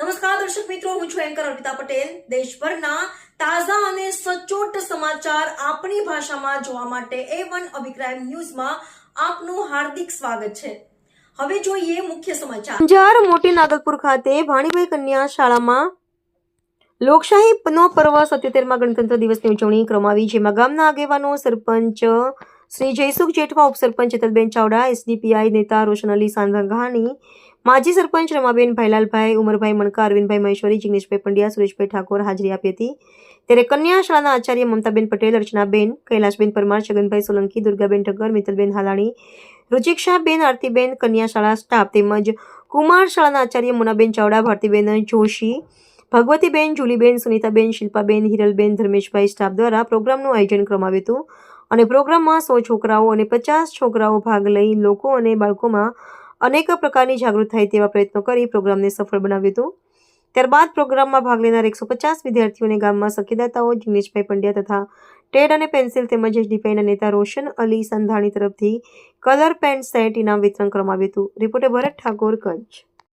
નમસ્કાર, દર્શક મિત્રો, હું છું એન્કર અર્પિતા પટેલ. દેશભરના તાજા અને સચોટ સમાચાર આપણી ભાષામાં જોવા માટે એ વન અભિપ્રાય ન્યૂઝમાં આપનું હાર્દિક સ્વાગત છે. હવે જોઈએ મુખ્ય સમાચાર. અંજાર, મોટી નાગલપુર ખાતે ભાણીભાઈ કન્યા શાળામાં લોકશાહીનો પર્વ સત્યોતેરમાં ગણતંત્ર દિવસની ઉજવણી કરવામાં આવી, જેમાં ગામના આગેવાનો, સરપંચ શ્રી જયસુખ જેઠવા ઉપસરપંચ ચેતલબેન ચાવડા, એસડીપીઆઈ નેતા રોશન અલી સાંધાઘાની માજી સરપંચ રમાબેન ભાઈલાલભાઈ, ઉમરભાઈ મણકા, અરવિંદભાઈ મહેશ્વરી, જિગ્નેશભાઈ પંડ્યા, સુરેશભાઈ ઠાકોર હાજરી આપી હતી. ત્યારે કન્યા શાળાના આચાર્ય મમતાબેન પટેલ, અર્ચનાબેન, કૈલાશબેન પરમાર, છગનભાઈ સોલંકી, દુર્ગાબેન ઠક્કર મિત્તલબેન હાલાણી, રુચિક્ષાબેન, આરતીબેન કન્યા શાળા સ્ટાફ તેમજ કુમાર શાળાના આચાર્ય મુનાબેન ચાવડા, ભારતીબેન જોશી, ભગવતીબેન, જુલીબેન, સુનીતાબેન, શિલ્પાબેન, હિરલબેન, ધર્મેશભાઈ સ્ટાફ દ્વારા પ્રોગ્રામનું આયોજન કરવામાં આવ્યું હતું. અને પ્રોગ્રામમાં સો છોકરાઓ અને પચાસ છોકરાઓ ભાગ લઈ લોકો અને બાળકોમાં અનેક પ્રકારની જાગૃત થાય તેવા પ્રયત્નો કરી પ્રોગ્રામને સફળ બનાવ્યું હતું. ત્યારબાદ પ્રોગ્રામમાં ભાગ લેનાર એકસો પચાસ વિદ્યાર્થીઓને ગામમાં સખીદાતાઓ જિગ્નેશભાઈ પંડ્યા તથા ટેડ અને પેન્સિલ તેમજ એસડીપીઆઈના નેતા રોશન અલી સંધાણી તરફથી કલર પેન સેટ, ઇનામ વિતરણ કરવામાં આવ્યું હતું. રિપોર્ટર ભરત ઠાકોર, કચ્છ.